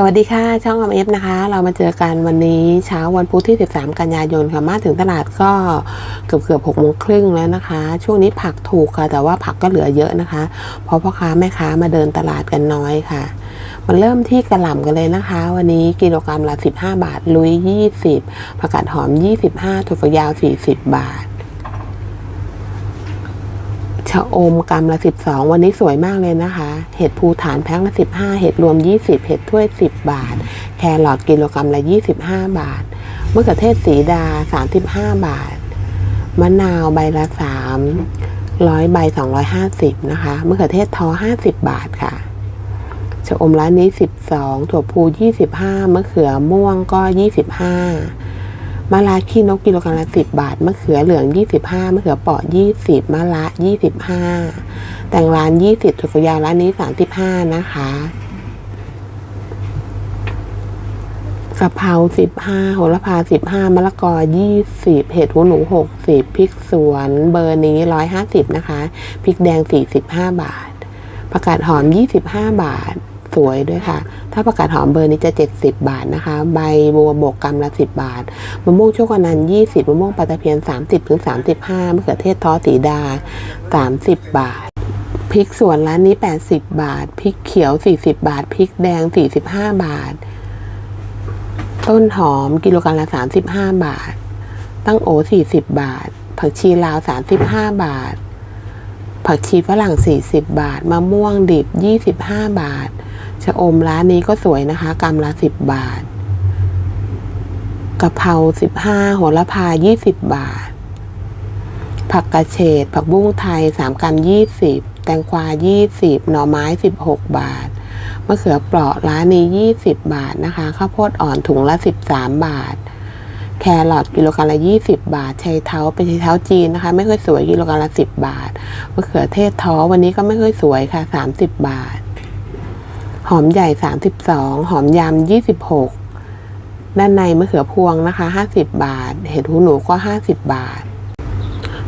สวัสดีค่ะ ช่องอมเอฟนะคะ เรามาเจอกันวันนี้เช้าวันพุธที่ 13 กันยายนค่ะมาถึงตลาดก็เกือบเกือบหกโมงครึ่งแล้วนะคะ ช่วงนี้ผักถูกค่ะ แต่ว่าผักก็เหลือเยอะนะคะ เพราะพ่อค้าแม่ค้ามาเดินตลาดกันน้อยค่ะ มันเริ่มที่กระหล่ำกันเลยนะคะ วันนี้กิโลกรัมละ 15 บาท ลุย 20 ผักกาดหอม 25ถั่วฝักยาว 40 บาท ชะอมกรัมละ 12 วันนี้สวยมากเลยนะคะ เห็ดภูฐานแพ็คละ 15 เห็ดรวม 20 เห็ดถ้วย 10 บาท แครอทกิโลกรัมละ 25 บาทมะเขือเทศสีดา 35 บาท มะนาวใบละ3ร้อยใบ 250 นะคะมะเขือเทศทอ 50 บาทค่ะชะอมร้านนี้ 12 ถั่วพู 25มะเขือม่วงก็ 25 มะระขี้นกกิโลกรัมละสิบบาท มะเขือเหลืองยี่สิบห้ามะเขือเปราะยี่สิบมะระยี่สิบห้าแตงร้านยี่สิบถั่วฝักยาวร้านนี้สามสิบห้านะคะกะเพราสิบห้าโหระพาสิบห้ามะละกอยี่สิบเห็ดหูหนูหกสิบพริกสวนเบอร์นี้ร้อยห้าสิบนะคะพริกแดงสี่สิบห้าบาท ผักกาดหอมยี่สิบห้าบาท สวยด้วยค่ะ ถ้าผักกาดหอมเบอร์นี้จะ 70 บาทนะคะ ใบบัวบกกรัมละ 10 บาท มะม่วงโชคอนันต์20 มะม่วงปลาตะเพียน 30ถึง35มะเขือเทศท้อสีดา 30 บาท พริกสวนร้านนี้ 80 บาท พริกเขียว 40 บาท พริกแดง 45 บาท ต้นหอมกิโลกรัมละ 35 บาท ตั้งโอ 40 บาท ผักชีลาว 35 บาทผักชีฝรั่ง 40 บาท มะม่วงดิบ 25 บาท ชะอมร้านนี้ก็สวยนะคะกำละ10บบาทกะเพรา15โหระพา20บบาท ผักกระเฉดผักบุ้งไทย3กรัม20แตงกวา20หน่อไม้16บหกบาทมะเขือเปราะร้านนี้20บบาทนะคะข้าวโพดอ่อนถุงละ13บสามบาท แครอทกิโลกรัมละ20บาทชัยเท้าเป็นชัยเท้าจีนนะคะ ไม่ค่อยสวยกิโลกรัมละ10บาทมะเขือเทศท้อวันนี้ก็ไม่ค่อยสวยค่ะ30บาท หอมใหญ่ 32 หอมยำ 26 ด้านในมะเขือพวงนะคะ 50 บาท เห็ดหูหนูก็ 50 บาท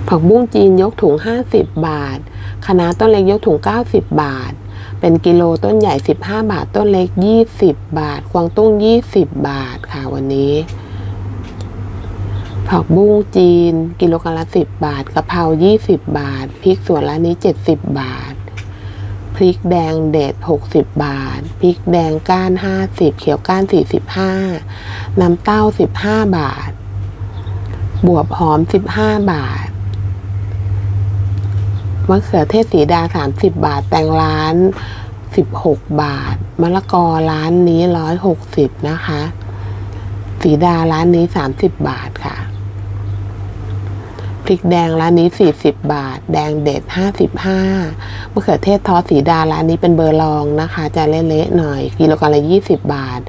ผักบุ้งจีนยกถุง 50 บาทคะน้าต้นเล็กยกถุง 90 บาท เป็นกิโลต้นใหญ่ 15 บาท ต้นเล็ก 20 บาท กวางตุ้ง 20 บาทค่ะวันนี้ผักบุ้งจีน กิโลกรัมละ10 บาทกะเพรา20 บาทพริกสวนร้านนี้ 70 บาท พริกแดงเด็ด 60 บาท พริกแดงก้าน 50 เขียวก้าน 45 น้ำเต้า 15 บาท บวบหอม 15 บาทมะเขือเทศสีดา 30 บาท แตงร้าน 16 บาท มะละกอร้านนี้ 160 นะคะ สีดาร้านนี้ 30 บาทค่ะ ริกแดงร้านนี้ 40 บาท แดงเด็ด 55มะเขือเทศทอดสีดาร้านนี้เป็นเบอร์รองนะคะ จะเละๆหน่อย กิโลกรัมละ 20 บาท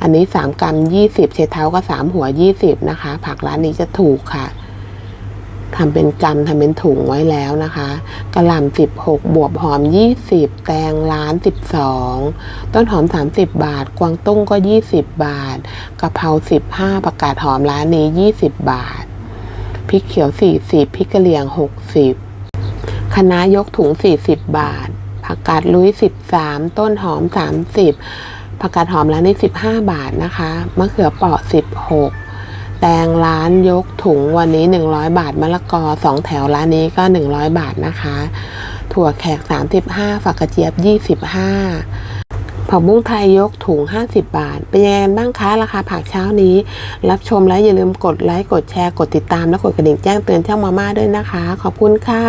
อันนี้ 3 กรัม 20 เชเท้าก็ 3 หัว 20 นะคะ ผักร้านนี้จะถูกค่ะทำเป็นกรัมทำเป็นถุงไว้แล้วนะคะกระหล่ำ16 บวบหอม 20 แตงร้าน 12 ต้นหอม 30 บาท กวางตุ้งก็ 20 บาทกะเพรา15 ประกาศหอมร้านนี้ 20 บาท พริกเขียว 40พริกกะเหรี่ยง 60คะน้ายกถุง 40 บาท ผักกาดลุย 13 ต้นหอม 30 ผักกาดหอมร้านนี้15 บาทนะคะ มะเขือเปราะ 16 แตงร้านยกถุงวันนี้ 100 บาท มะละกอ 2 แถวร้านนี้ก็ 100 บาทนะคะ ถั่วแขก 35 ฝักกระเจี๊ยบ 25 ผักบุ้งไทยยกถุง 50 บาท เป็นยังไงบ้างคะราคาผักเช้านี้ รับชมแล้วอย่าลืมกดไลค์กดแชร์กดติดตามและกดกระดิ่งแจ้งเตือนช่องมาม่าด้วยนะคะ ขอบคุณค่ะ